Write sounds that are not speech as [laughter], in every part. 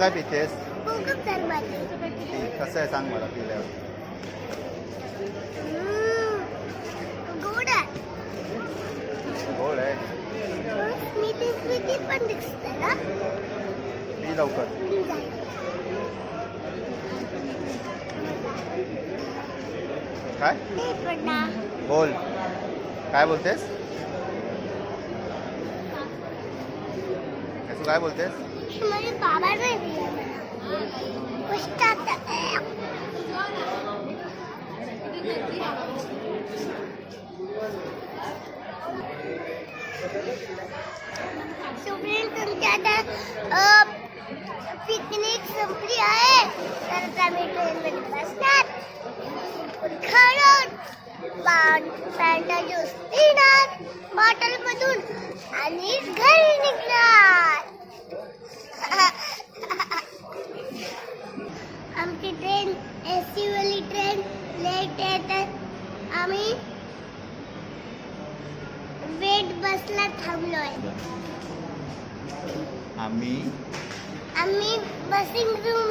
काय पितेस कसं आहे सांग मला पिल्यावर. गोड आहे. पी लवकर. काय? बोल. काय बोलतेस? काय बोलतेस? माझे बाबा नाही दिले मला. पुस्तक सुप्रीम तुमच्या आता पिकनिक संपली आहे. तर मी ट्रेनमध्ये बसणार. खरंच पॅन्टा ज्यूस पिणार. बॉटलमधून आणि घरी निघणार. आम्ही बसिंग रूम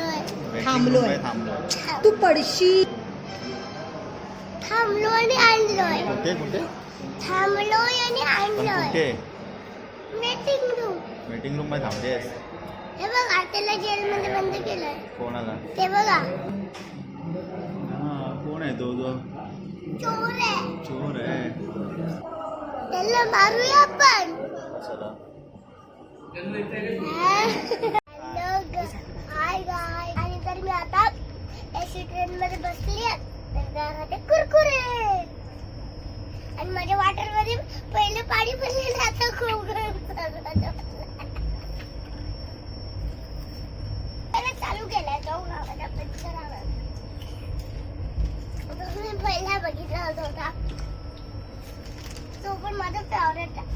थांबलोय. मध्ये तू पडशी. थांबलो आणि आणलोय. कुठे कुठे? थांबलोय आणि आणलोय. कुठे? वेटिंग रूम वेटिंग रूममध्ये थांबतेस? हे बघा त्याला जेलमध्ये बंद केलंय. कोणाला? ते बघा. हा कोण आहे तो जो? चोर आहे. चोर आहे. त्याला मारूया आपण. चला हॅलो हाय गाय आणि तर मी आता एसी ट्रेन मध्ये बसली आहे तर त्यामध्ये कुरकुरे. आणि माझ्या वॉटरमध्ये पहिले पाणी भरलेलं आता खूप गरम चालू केलाय जाऊ गावाला पंचरावर तो पहिला बघितला होता. तो पण माझा फेवरेट आहे.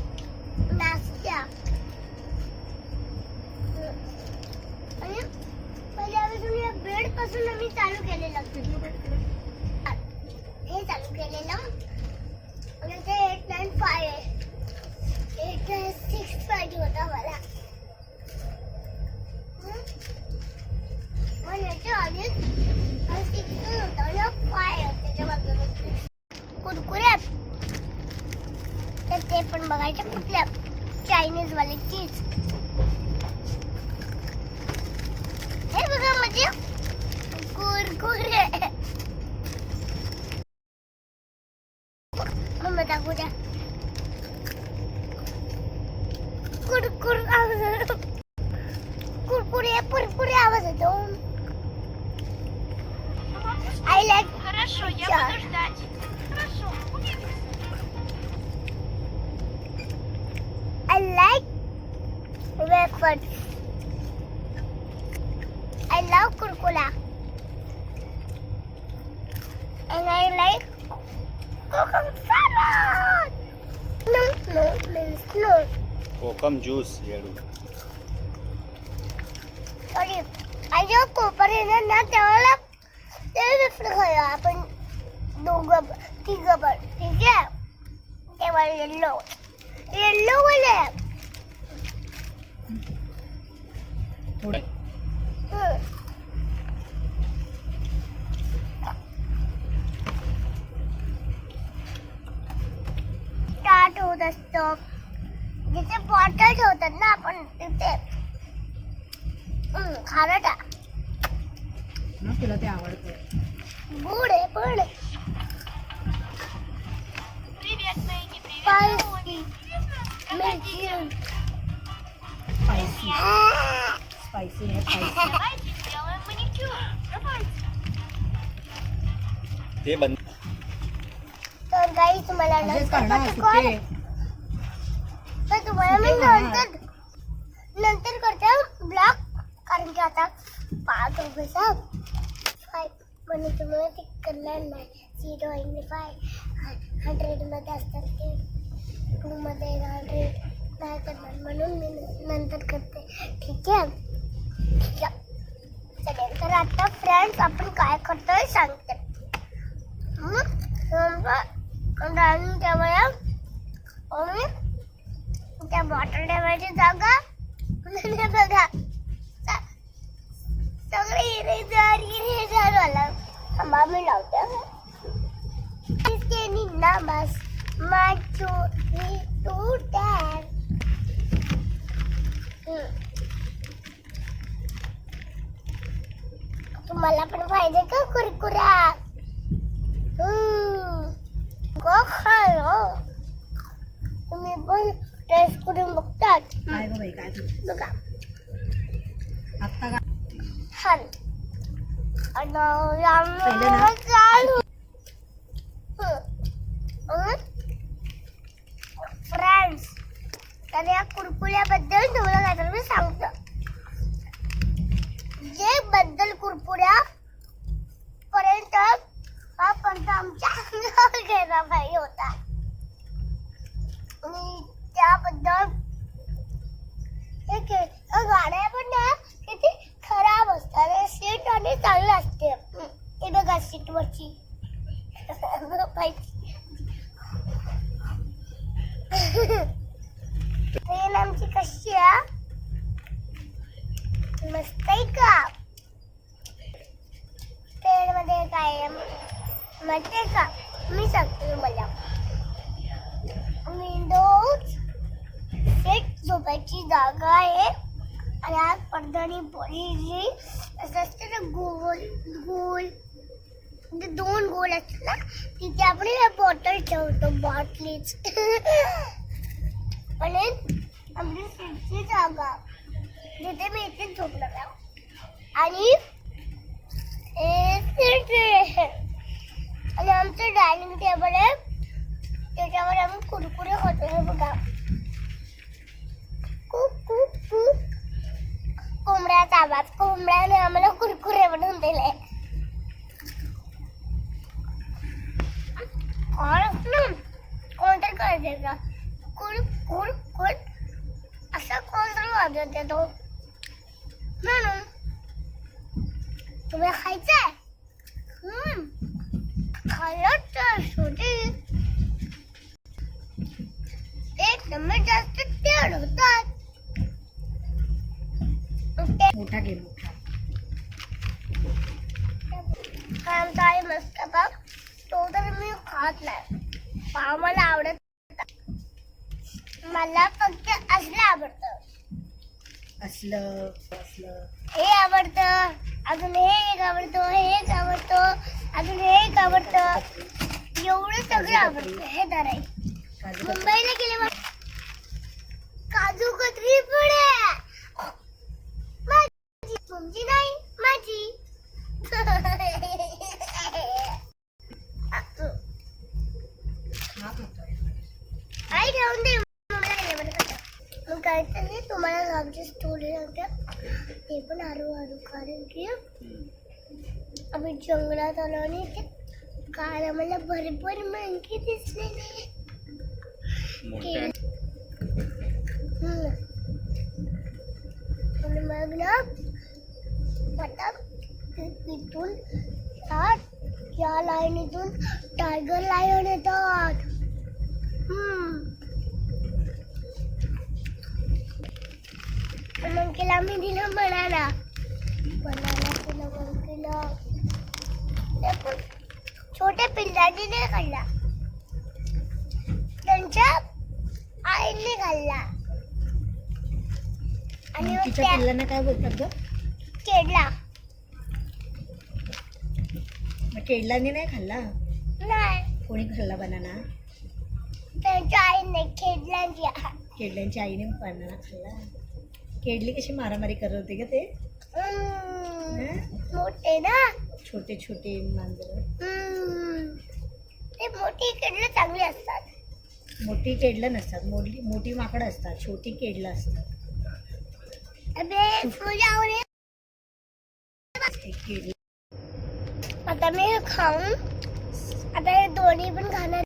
小姑娘 કોકમ જ્યુસ જેડું અરે ayoko pa rin na natin. Wala. Tinanap na kayo. Apan dugab. Tigabal. Tigab. Ewan lalo. Lalo wala. Hmm. खारट ना तुला ते आवडतं. गुड आहे पण ते बंद तर गाईच मला नंतर तुम्हाला मी नंतर नंतर करते ब्लॉक कारण की आता पाच रुपयेचा फाय म्हणून तुम्हाला ते करणार नाही झिरो आणि फाय हंड्रेडमध्ये असतात ते टूमध्ये हंड्रेड नाही करणार म्हणून मी नंतर करते ठीक आहे ठीक आहे चालेल तर आता फ्रेंड्स आपण काय करतोय सांगते राहून ठेवाया आणि त्या बॉटल ठेवायची जागा थांबा मी लावते किसके निन्ना बस माचो मी तू टॅग तुम्हाला पण पाहिजे का कुरकुरा हम्म. गो खायो तुम्ही पण टेस्ट करून बघतात काय गं बाई काय तू बघा आत्ता का छान आणि पहिलं ना? यामुळे चालू फ्रेंड्स तर या कुरकुऱ्याबद्दल तुम्हाला काहीतरी मी सांगतो जे बद्दल कुरकुऱ्या पर्यंत हा पंत आमच्या अंगावर गेला पाहिजे होता आणि त्याबद्दल हे के- या गाड्या पण ना किती खराब असतात हे सीट आणि चांगलं असते हं, हे बघा सीट वरची ट्रेन आमची कशी आहे मस्त आहे का? पेडमध्ये काय आहे? का? मी सांगते तुम्हाला. विंडोज एक झोपायची जागा आहे. आणि आज पडद्याने पडलेली असं असते ना गोल गोल. म्हणजे दोन गोल असतात ना तिथे आपण बॉटल ठेवतो बॉटलीच [laughs] आणि आपली सीटची जागा. जिथे मी इथे झोपलं का आणि आणि आमचं डायनिंग टेबल आहे. त्याच्यावर आम्ही कुरकुरे खातो हे बघा. खूप खूप खूप. कोंबड्याचा आवाज. कोंबड्याने आम्हाला कुरकुरे बनवून दिले. कोणतरी करायचं कुर कुर कुर कुड असं कोणतरी वाजवत येतो म्हणून तुम्ही खायचंय? खाल्लं तर छोटे एक नंबर जास्त तेल होतात. ते मोठा घे मोठा. आमचा आहे मस्त बघ. तो तर मी खात नाही. पाव मला आवडत मला फक्त असलं आवडतं. असलं असलं. हे आवडतं. अजून हे एक आवडतं हे एक आवडतं. अजून हे एक आवडतं. एवढं सगळं आवडतं. हे आहे काजू कतली. मुंबईला गेले मग काजू कतरी पुढे. माझी. तुमची नाही माझी. आई ठेवून दे. मग काहीतरी तुम्हाला आमची स्टोरी सांगते. ते पण हळू हळू कारण की आम्ही जंगलात आलो आणि ते काल आम्हाला भरपूर मंकी दिसले. नाही. आणि मग ना आता तिथून या लाईनीतून टायगर लायन येतात. मंकीला मी दिलं बनाना बनाना पण छोट्या पिल्लांनी नाही खाल्ला. त्यांच्या आईने खाल्ला. आणि मग त्या पिल्लांना काय बोलतात ग? केडला. मग केळलाने नाही खाल्ला? नाही. कोणी खाल्ला बनाना त्यांच्या आईने खेडलांची केडल्यांच्या आईने बनाना खाल्ला. केडली कशी मारामारी करत होते का ते. मोठे ना? छोटे छोटे मांजर. ते मोठी केडलं चांगली असतात. मोठी केडलं नसतात. मोठी मोठी माकडं असतात. छोटी केडलं असतात. अबे तुझ्यावर आता मी खाऊन आता हे दोन्ही पण खाणार.